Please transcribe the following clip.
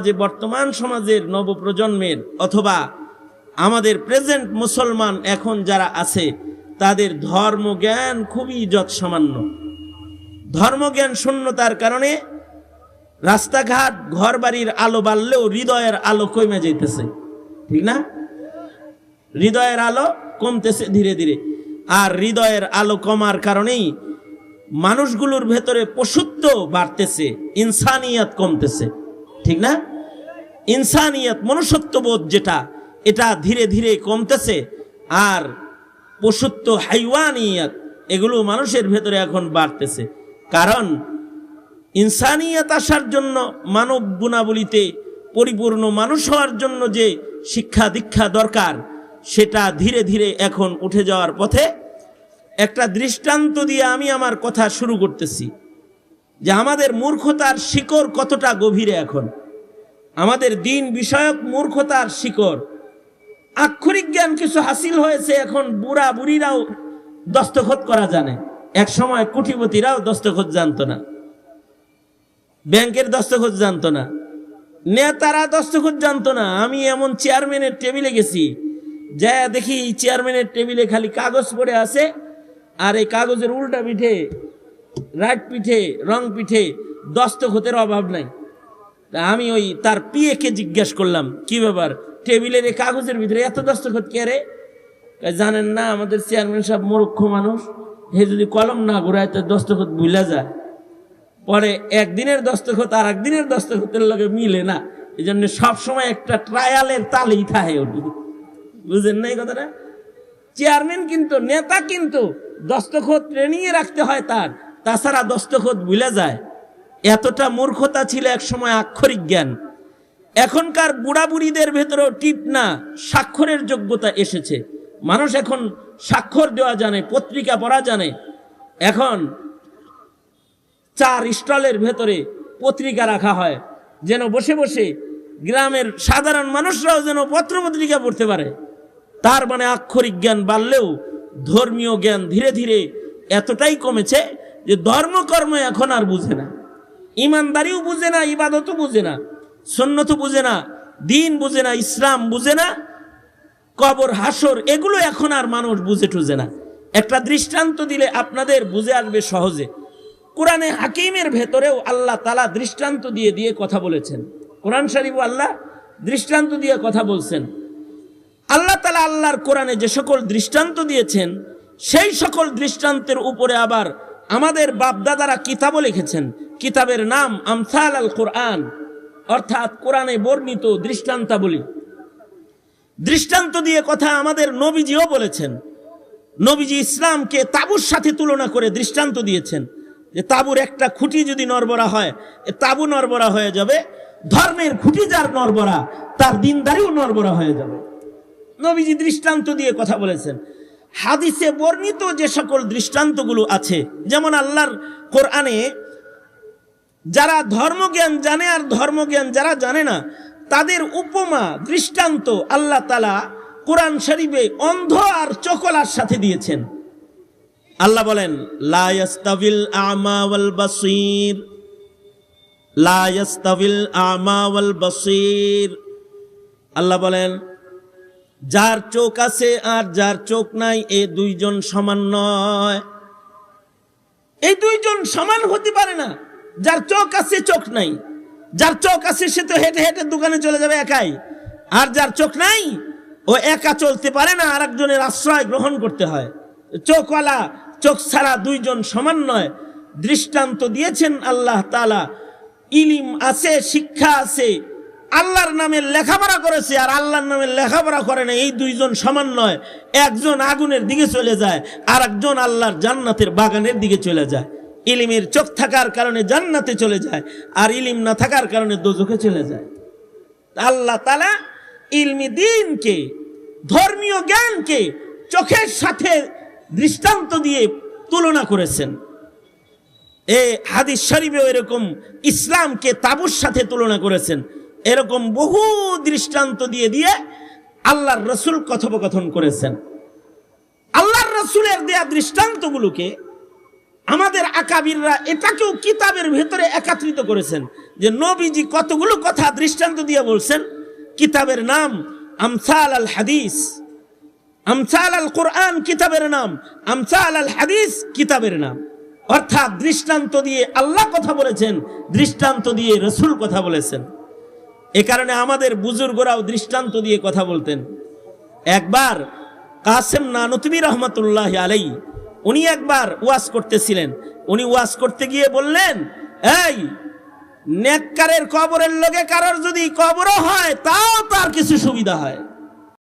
যে বর্তমান সমাজের নবপ্রজন্মের অথবা আমাদের প্রেজেন্ট মুসলমান এখন যারা আছে, তাদের ধর্মজ্ঞান খুবই যৎসামান্য। ধর্মজ্ঞান শূন্যতার কারণে রাস্তাঘাট ঘর বাড়ির আলো বাড়লেও হৃদয়ের আলো কমে যাইতেছে। ঠিক না? হৃদয়ের আলো কমতেছে ধীরে ধীরে। আর হৃদয়ের আলো কমার কারণেই মানুষগুলোর ভেতরে পশুত্ব বাড়তেছে, ইনসানিয়াত কমতেছে। ঠিক না? ইনসানিয়াত, মনুষ্যত্ববোধ যেটা, এটা ধীরে ধীরে কমতেছে। আর পশুত্ব হাইওয়ানিয়াত, এগুলো মানুষের ভেতরে এখন বাড়তেছে। কারণ ইনসানিয়ত আসার জন্য, মানব গুণাবলীতে পরিপূর্ণ মানুষ হওয়ার জন্য যে শিক্ষা দীক্ষা দরকার, সেটা ধীরে ধীরে এখন উঠে যাওয়ার পথে একটা দৃষ্টান্ত দিয়ে আমি আমার কথা শুরু করতেছি। যে আমাদের মূর্খতার শিকড় কতটা গভীরে এখন। আমাদের দিন বিষয়ক মূর্খতার শিকড়। আক্ষরিক জ্ঞান কিছু হাসিল হয়েছে, এখন বুড়া বুড়িরাও দস্তখত করা জানে। এক সময় কুটিপতিরাও দস্তখত জানতো না। ব্যাংকের দস্তখত জানতো না। নেতারা দস্তখত জানতো না। আমি এমন চেয়ারম্যানের টেবিলে গেছি যা দেখি চেয়ারম্যানের টেবিলে খালি কাগজ পড়ে আছে, আর এই কাগজের উল্টা পিঠে, রাইট পিঠে, রং পিঠে দস্তখতের অভাব নাই। আমি ওই তার পিএকে জিজ্ঞেস করলাম, কি ব্যাপার? টেবিলের এই কাগজের ভিতরে এত দস্তখত কে রে? জানেন না, আমাদের চেয়ারম্যান সাহেব মূর্খ মানুষ। হে যদি কলম না ঘুরায় তো দস্তখত ভুলা যায়। পরে একদিনের দস্তখত আর একদিনের দস্তখতের লগে মিলে না। এই জন্য সবসময় একটা ট্রায়ালের তালেই থাকে ওটি। বুঝেন না এই কথাটা? চেয়ারম্যান কিন্তু, নেতা কিন্তু দস্তখত ট্রেনিংয়ে রাখতে হয় তার। তাছাড়া দস্তখত ভুলে যায়। এতটা মূর্খতা ছিল এক সময় আক্ষরিক জ্ঞান। এখনকার বুড়া বুড়িদের ভেতরেও টিপ না, স্বাক্ষরের যোগ্যতা এসেছে। মানুষ এখন স্বাক্ষর দেওয়া জানে, পত্রিকা পড়া জানে। এখন চার স্টলের ভেতরে পত্রিকা রাখা হয়, যেন বসে বসে গ্রামের সাধারণ মানুষরাও যেন পত্রপত্রিকা পড়তে পারে। তার মানে আক্ষরিক জ্ঞান বাড়লেও ধর্মীয় জ্ঞান ধীরে ধীরে এতটাই কমেছে যে ধর্মকর্ম এখন আর বুঝে না। ইমানদারিও বুঝে না, ইবাদতও বুঝে না সন্ন্যতও বুঝে না, দিন বুঝে না, ইসলাম বুঝে না, কবর হাসর এগুলো এখন আর মানুষ বুঝে টুঝে না। একটা দৃষ্টান্ত দিলে আপনাদের বুঝে আসবে সহজে। কোরআনে হাকিমের ভেতরেও আল্লাহ তালা দৃষ্টান্ত দিয়ে দিয়ে কথা বলেছেন। কোরআন শরীফ আল্লাহ দৃষ্টান্ত দিয়ে কথা বলছেন। আল্লাহ তালা আল্লাহর কোরআনে যে সকল দৃষ্টান্ত দিয়েছেন, সেই সকল দৃষ্টান্তের উপরে আবার আমাদের বাপদাদারা কিতাবও লিখেছেন। কিতাবের নাম আমসাল আল কোরআন, অর্থাৎ কোরআনে বর্ণিত দৃষ্টান্তাবলী। দৃষ্টান্ত দিয়ে কথা আমাদের নবীজিও বলেছেন। নবীজি ইসলামকে তাবুর সাথে তুলনা করে দৃষ্টান্ত দিয়েছেন। যে তাবুর একটা খুঁটি যদি নরবরা হয় তাবু নরবরা হয়ে যাবে, ধর্মের খুঁটি যার নরবরা, তার দিনদারিও নরবরা হয়ে যাবে। নবীজি দৃষ্টান্ত দিয়ে কথা বলেছেন। হাদিসে বর্ণিত যে সকল দৃষ্টান্তগুলো আছে, যেমন আল্লাহর কোরআনে যারা ধর্মজ্ঞান জানে আর ধর্মজ্ঞান যারা জানে না, তাদের উপমা, দৃষ্টান্ত আল্লাহ তালা কোরআন শরীফে অন্ধ আর চকলার সাথে দিয়েছেন। আল্লাহ বলেন লায়াস্তাবিল আমা ওয়াল লায়াস্তাবিল আমা ওয়াল বাসির। আল্লাহ বলেন, যার চোখ আছে আর যার চোখ নাই, এ দুইজন সমান নয়। এই দুইজন সমান হতে পারে না। যার চোখ আছে, চোখ নাই। যার চোখ আছে, সে তো হেঁটে হেঁটে দোকানে চলে যাবে একাই। আর যার চোখ নাই, ও একা চলতে পারে না আর একজনের আশ্রয় গ্রহণ করতে হয়। চোখওয়ালা, চোখ ছাড়া দুইজন সমান নয়। দৃষ্টান্ত দিয়েছেন আল্লাহ তালা ইলিম আছে, শিক্ষা আছে। আল্লাহর নামে লেখাপড়া করেছে, আর আল্লাহর নামে লেখাপড়া করে না, এই দুইজন সমান নয়। একজন আগুনের দিকে চলে যায় আর একজন আল্লাহর জান্নাতের বাগানের দিকে চলে যায়। ইলিমের চোখ থাকার কারণে জান্নাতে চলে যায়, আর ইলিম না থাকার কারণে দোজখে চলে যায়। আল্লাহ তালা ইলমি দিনকে, ধর্মীয় জ্ঞানকে চোখের সাথে দৃষ্টান্ত দিয়ে তুলনা করেছেন। এ হাদিস শরীফেও এরকম ইসলামকে তাবুর সাথে তুলনা করেছেন। এরকম বহু দৃষ্টান্ত দিয়ে দিয়ে আল্লাহর রসুল কথোপকথন করেছেন। আল্লাহর রসুলের দেয়া দৃষ্টান্তগুলোকে আমাদের আকাবিররা এটাকেও কিতাবের ভেতরে একত্রিত করেছেন যে নবীজি কতগুলো কথা দৃষ্টান্ত দিয়ে বলছেন। কিতাবের নাম আমসাল আল হাদিস। আমসাল আল কোরআন কিতাবের নাম। আমসাল আল হাদিস কিতাবের নাম। অর্থাৎ দৃষ্টান্ত দিয়ে আল্লাহ কথা বলেছেন, দৃষ্টান্ত দিয়ে রসুল কথা বলেছেন। এ কারণে আমাদের বুজুর্গরাও দৃষ্টান্ত দিয়ে কথা বলতেন। একবার কাসেম নানতবি রহমতুল্লাহ আলাই উনি একবার ওয়াজ করতেছিলেন। উনি ওয়াজ করতে গিয়ে বললেন, এই, নেককারের কবরের লোকে কারোর যদি কবরও হয়, তাও তার কিছু সুবিধা হয়।